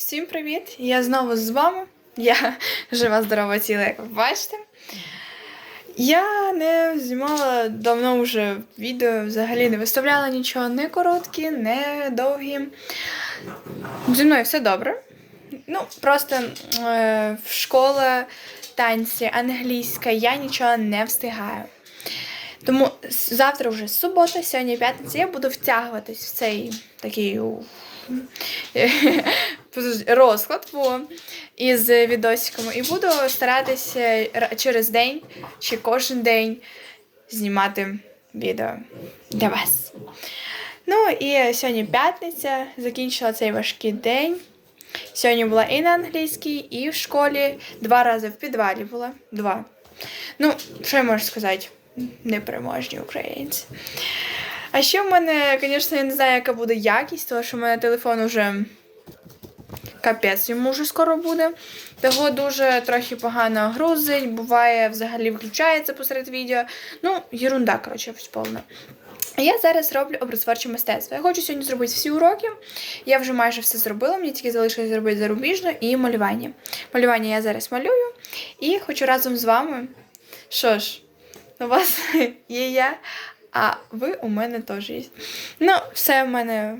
Всім привіт! Я знову з вами. Я жива, здорова ціла, як ви бачите. Я не знімала давно вже відео, взагалі не виставляла нічого не короткі, не довгі. Зі мною все добре. Ну, просто е, в школа, танці, англійська, я нічого не встигаю. Тому завтра вже субота, сьогодні п'ятниця, я буду втягуватись в цей такий розклад во, із відосиками. І буду старатися через день чи кожен день знімати відео для вас. Ну і сьогодні п'ятниця, закінчила цей важкий день. Сьогодні була і на англійській, і в школі. Два рази в підвалі була. Два. Ну, що я можу сказати? Непереможні українці. А ще в мене, звісно, я не знаю, яка буде якість, тому що в мене телефон уже капець йому вже скоро буде. Того дуже трохи погано грузить, буває, взагалі виключається посеред відео. Ну, єрунда, коротше, повна. Я зараз роблю образотворче мистецтво. Я хочу сьогодні зробити всі уроки. Я вже майже все зробила, мені тільки залишилось зробити зарубіжне і малювання. Малювання я зараз малюю і хочу разом з вами. Що ж, у вас є я, а ви у мене теж є. Ну, все в мене.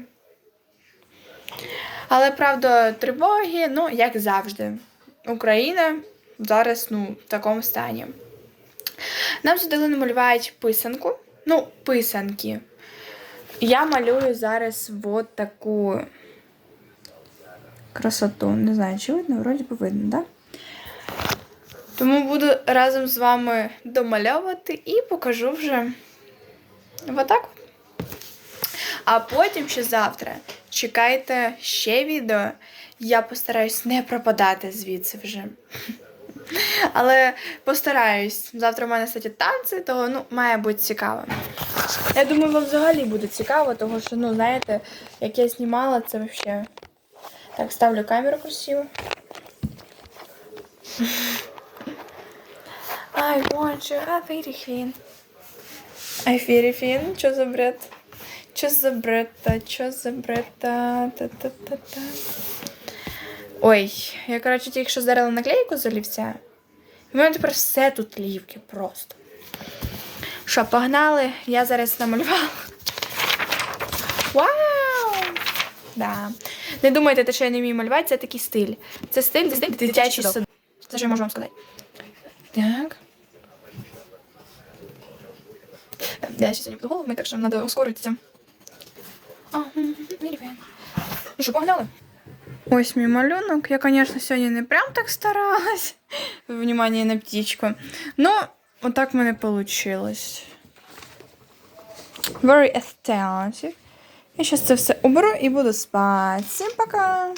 Але правда, тривоги, ну, як завжди. Україна зараз ну, в такому стані. Нам задали намалювати писанку. Ну, писанки. Я малюю зараз от таку красоту. Не знаю, чи видно, вроді би видно, так? Да? Тому буду разом з вами домальовувати і покажу вже отак. А потім ще завтра чекайте ще відео. Я постараюсь не пропадати звідси вже. Але постараюсь. Завтра в мене кстати, танці, того ну, має бути цікаво. Я думаю, вам взагалі буде цікаво, тому що, ну, знаєте, як я знімала, це взагалі. Так, ставлю камеру красиво. I want you, а Фіріфін. Ай, Фіріфін, що за бред? Що за бред? Та, що за бред? Та, та, та, та, та. Ой, я, коротше, тільки що здарила наклейку з олівця. У мене тепер все тут лівки просто. Що, погнали? Я зараз намалювала. Вау! Да. Не думайте, те, що я не вмію малювати, це такий стиль. Це стиль, це стиль дитячий сад. Це що я можу вам сказати. Так. Я ще не буду голову, так що треба ускоритися. Ну що, погнали? Ось мій малюнок. Я, звісно, сьогодні не прям так старалась. Внимание на птичку. Ну, отак в мене вийшло. Very aesthetic. Я зараз це все уберу і буду спати. Всім пока!